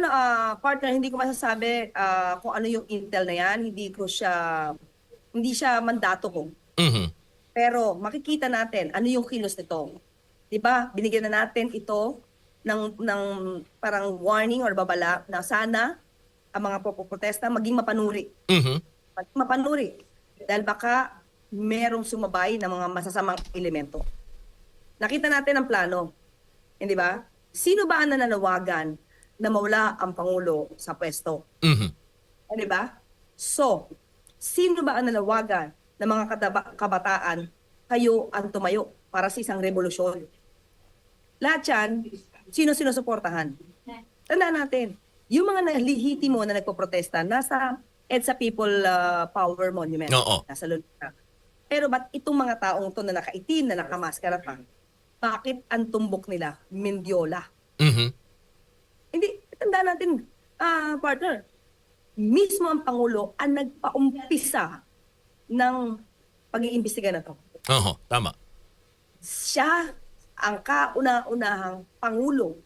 ano, ah, partner, hindi ko masasabi ah, kung ano yung intel na yan. Hindi ko siya, hindi siya mandato ko. Mhm. Pero makikita natin ano yung kilos nito. 'Di ba? Binigyan na natin ito ng ng parang warning or babala na sana ang mga popoprotesta maging mapanuri. Mhm. Maging mapanuri. Dahil baka merong sumabay na mga masasamang elemento. Nakita natin ang plano. Hindi ba? Sino ba ang nananawagan na mawala ang Pangulo sa pwesto? Mhm. Di ba? So, sino ba ang nanawagan ng mga kabataan kayo ang tumayo para sa isang revolusyon? Lahat yan, sino sinusuportahan? Tandaan natin, yung mga nalihitimo na nagpoprotesta, nasa EDSA People uh, Power Monument. Oo. Nasa Luna. Pero ba't itong mga taong to na nakaitim, na nakamaskara pa, bakit ang tumbok nila? Mendiola. Mhm. Tandaan natin, ah partner, mismo ang Pangulo ang nagpaumpisa ng pag-iimbestiga na to. Oho, tama. Siya ang kauna-unahang Pangulo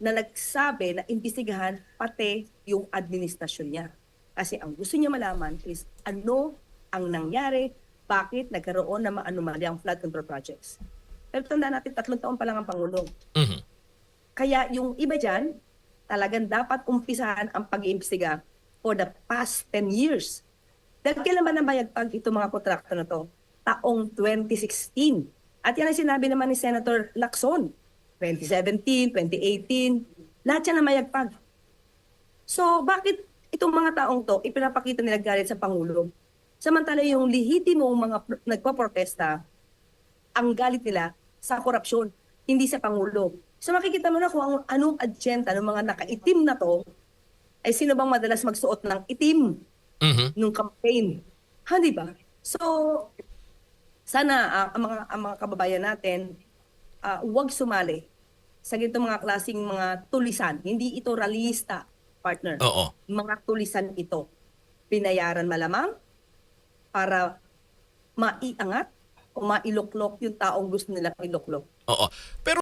na nagsabi na imbestigahan pati yung administrasyon niya. Kasi ang gusto niya malaman is ano ang nangyari, bakit nagkaroon ng mga anomalya ang flood control projects. Pero tandaan natin, tatlong taon pa lang ang Pangulo. Mhm. Kaya yung iba dyan, talagang dapat umpisahan ang pag-iimbestiga for the past 10 years. Dahil kailan ba nabayagpag itong mga kontrakto na to? Taong 2016. At yan ang sinabi naman ni Senator Lacson. 2017, 2018, lahat yan na mayagpag. So bakit itong mga taong to ipinapakita nila galit sa Pangulo? Samantala yung lehitimong mga pr- nagpaprotesta, ang galit nila sa korupsyon, hindi sa Pangulo. So makikita mo na kung ang, anong agenda ng mga nakaitim na to, ay sino bang madalas magsuot ng itim Mhm. nung campaign. Ha, di ba? So, sana ah, ang, mga, ang mga kababayan natin, ah, huwag sumali sa ganito mga klaseng mga tulisan. Hindi ito realista, partner. Oo. Mga tulisan ito. Pinayaran malamang para maiangat o mailoklok yung taong gusto nilang iloklok. Oo. Pero